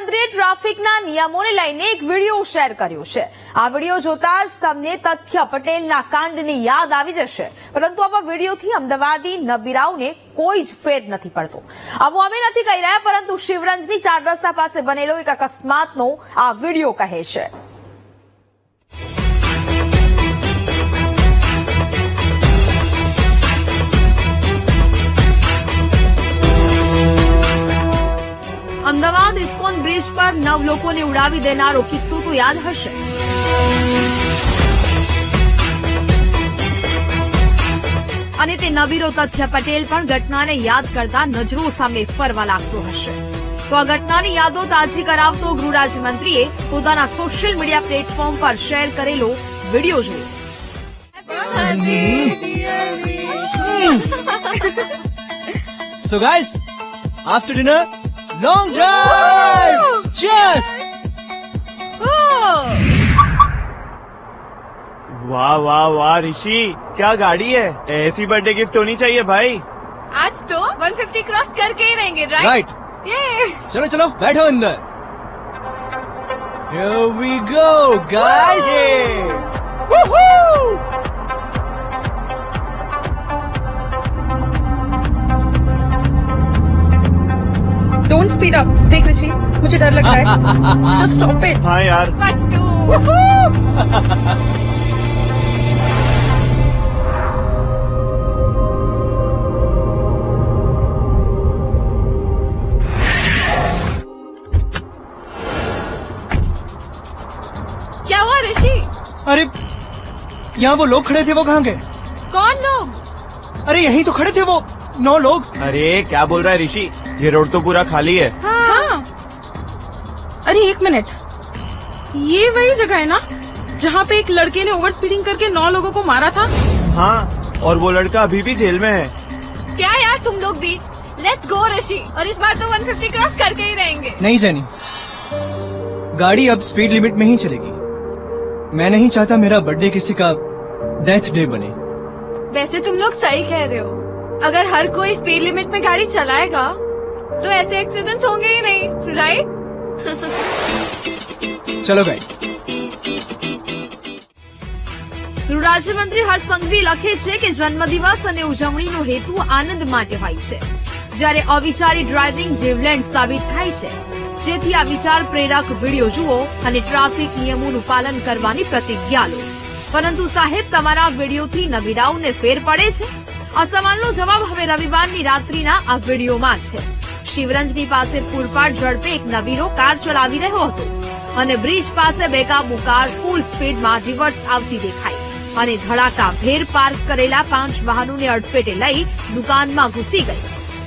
મુખ્યમંત્રીએ ટ્રાફિકના નિયમોને લઈને એક વીડિયો શેર કર્યો છે. આ વીડિયો જોતા જ તમને તથ્ય પટેલના કાંડની યાદ આવી જશે. પરંતુ આવા વિડીયોથી અમદાવાદી નબીરાઓને કોઈ જ ફેર નથી પડતો. આવું અમે નથી કહી રહ્યા, પરંતુ શિવરંજની ચાર રસ્તા પાસે બનેલો એક અકસ્માતનો આ વીડિયો કહે છે. અમદાવાદ બ્રિજ પર નવ લોકોને ઉડાવી દેનારો કિસ્સો તો યાદ હશે. અને તે નબીરો તથ્ય પટેલ પણ ઘટનાને યાદ કરતા નજરો સામે ફરવા લાગતો હશે. તો આ ઘટનાની યાદો તાજી કરાવતો ગૃહ રાજ્યમંત્રીએ પોતાના સોશિયલ મીડિયા પ્લેટફોર્મ પર શેર કરેલો વીડિયો જોયો. So guys, after dinner, long drive! Cheers! वाह वाह वाह ऋषि क्या गाड़ी है ऐसी बर्थडे गिफ्ट होनी चाहिए भाई आज तो 150 क्रॉस करके ही रहेंगे राइट Right. ये चलो चलो बैठो अंदर Here we go, guys! Don't speed up देख ऋषि मुझे डर लग रहा है। जस्ट स्टॉप इट हाँ यार। क्या हुआ ऋषि? अरे यहाँ वो लोग खड़े थे वो कहाँ गए? कौन लोग? अरे यहीं तो खड़े थे वो। नौ लोग। अरे क्या बोल रहा है ऋषि? ये रोड तो पूरा खाली है। हाँ। हाँ। अरे एक मिनट। ये वही जगह है ना जहाँ पे एक लड़के ने ओवर स्पीडिंग करके नौ लोगों को मारा था? हाँ और वो लड़का अभी भी जेल में है। क्या यार तुम लोग भी? Let's go Rishi. और इस बार तो 150 क्रॉस करके ही रहेंगे। नहीं जैनी गाड़ी अब स्पीड लिमिट में ही चलेगी। मैं नहीं चाहता मेरा बर्थडे किसी का डेथ डे बने। वैसे तुम लोग सही कह रहे हो। अगर हर कोई स्पीड लिमिट में गाड़ी चलाएगा तो ऐसे एक्सीडेंट्स होंगे ही नहीं राइट चलो गाइस ગૃહ રાજ્યમંત્રી હર્ષ સંઘવી લખે છે કે જન્મદિવસ અને ઉજવણીનો હેતુ આનંદ માટે હોય છે જ્યારે અવિચારી ડ્રાઇવિંગ જીવલેણ સાબિત થાય છે જેથી આ વિચાર પ્રેરક વિડીયો જુઓ અને ટ્રાફિક નિયમોનું પાલન કરવાની પ્રતિજ્ઞા લો પરંતુ સાહેબ તમારા વિડીયોથી નવીરાઓને ફેર પડે છે આ સવાલનો જવાબ હવે રવિવારની રાત્રિના આ વિડીયોમાં છે શિવરંજની પાસે પૂરપાટ ઝડપે એક નવીરો કાર ચલાવી રહ્યો હતો. અને બ્રિજ પાસે બેકાબુ કાર ફૂલ સ્પીડમાં રિવર્સ આવતી દેખાઈ. અને ધડાકા ભેર પાર્ક કરેલા પાંચ વાહનોને અડફેટે લઈ દુકાનમાં ઘૂસી ગઈ.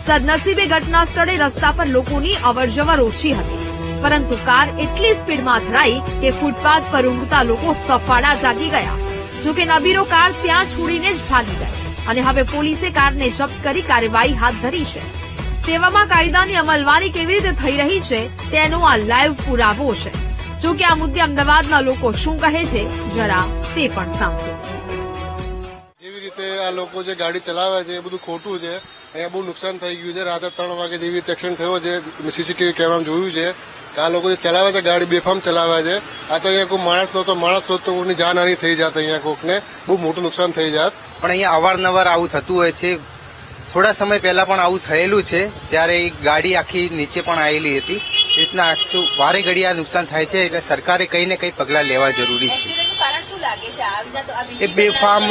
સદનસીબે ઘટના સ્થળે રસ્તા પર લોકોની અવરજવર ઓછી હતી. પરંતુ કાર એટલી સ્પીડમાં અથડાઈ કે ફૂટપાથ પર ઊંઘતા લોકો સફાળા જાગી ગયા. જોકે નબીરો કાર ત્યાં છોડીને જ ભાગી ગઈ. અને હવે પોલીસે કારને જપ્ત કરી કાર્યવાહી હાથ ધરી છે. તેવામાં કાયદાની અમલવારી કેવી રીતે થઈ રહી છે તેનો આ લાઈવ પુરાવો છે. જો કે આ મુદ્દે અમદાવાદના લોકો શું કહે છે જરા તે પણ સાંભળો. જેવી રીતે આ લોકો જે ગાડી ચલાવે છે એ બધું ખોટું છે અહીંયા બહુ નુકસાન થઈ ગયું છે. રાતે ત્રણ વાગે જેવી રીતે એક્સિડન્ટ થયો છે સીસીટીવી કેમેરામાં જોયું છે કે આ લોકો જે ચલાવે છે ગાડી બેફામ ચલાવે છે. આ તો અહીંયા કોઈ માણસ નહોતો માણસ તો કોઈની જાનહાની થઈ જાત અહીંયા કોકને. બહુ મોટું નુકસાન થઈ જાત. પણ અહીંયા અવારનવાર આવું થતું હોય છે થોડા સમય પહેલા પણ આવું થયેલું છે જ્યારે એક ગાડી આખી નીચે પણ આવેલી હતી. એ રીતના આખું વારે ઘડી આ નુકસાન થાય છે એટલે સરકારે કંઈ ને કંઈ પગલાં લેવા જરૂરી છે. એ બેફામ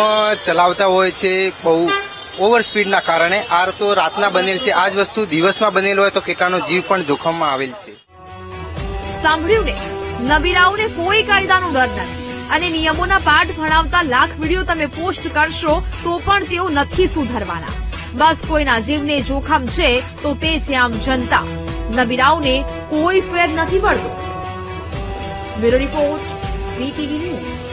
ચલાવતા હોય છે બહુ ઓવર સ્પીડના કારણે. આ તો રાતના બનેલ છે આ જ વસ્તુ દિવસમાં બનેલ હોય તો કેટલાનો જીવ પણ જોખમમાં આવેલ છે. સાંભળ્યું ને? નબીરાઓને કોઈ કાયદાનો ડર નથી અને નિયમોના પાઠ ભણાવતા લાખ વીડિયો તમે પોસ્ટ કરશો તો પણ તેઓ નથી સુધરવાના. બસ કોઈના જીવને જોખમ છે તો તે છે આમ જનતા. નબીરાઓને કોઈ ફેર નથી પડતો. Bureau report, VTV news.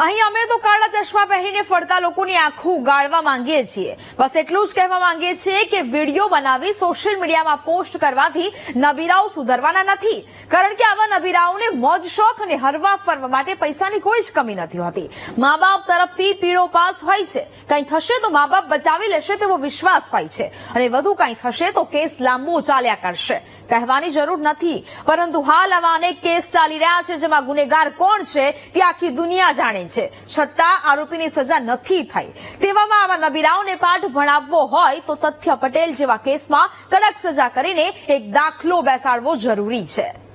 અહીં અમે તો કાળા ચશ્મા પહેરીને ફરતા લોકોની આંખો ઉગાડવા માંગીએ છીએ. બસ એટલું જ કહેવા માંગીએ છીએ કે વીડિયો બનાવી સોશિયલ મીડિયામાં પોસ્ટ કરવાથી નબીરાઓ સુધરવાના નથી. કારણ કે આવા નબીરાઓને મોજ, શોખ અને હરવા ફરવા માટે પૈસાની કોઈ જ કમી નથી હોતી. મા બાપ તરફથી પીળો પાસ હોય છે. કંઈ થશે તો મા બાપ બચાવી લેશે તેવો વિશ્વાસ હોય છે. અને વધુ કંઈ થશે તો કેસ લાંબો ચાલ્યા કરશે. કહેવાની જરૂર નથી. પરંતુ હાલ આવા અનેક કેસ ચાલી રહ્યા છે જેમાં ગુનેગાર કોણ છે તે આખી દુનિયા જાણે છે. છતાં આરોપીની સજા નથી થઈ. તેવામાં આવા નબીરાઓને પાઠ ભણાવવો હોય તો તથ્ય પટેલ જેવા કેસમાં કડક સજા કરીને એક દાખલો બેસાડવો જરૂરી છે.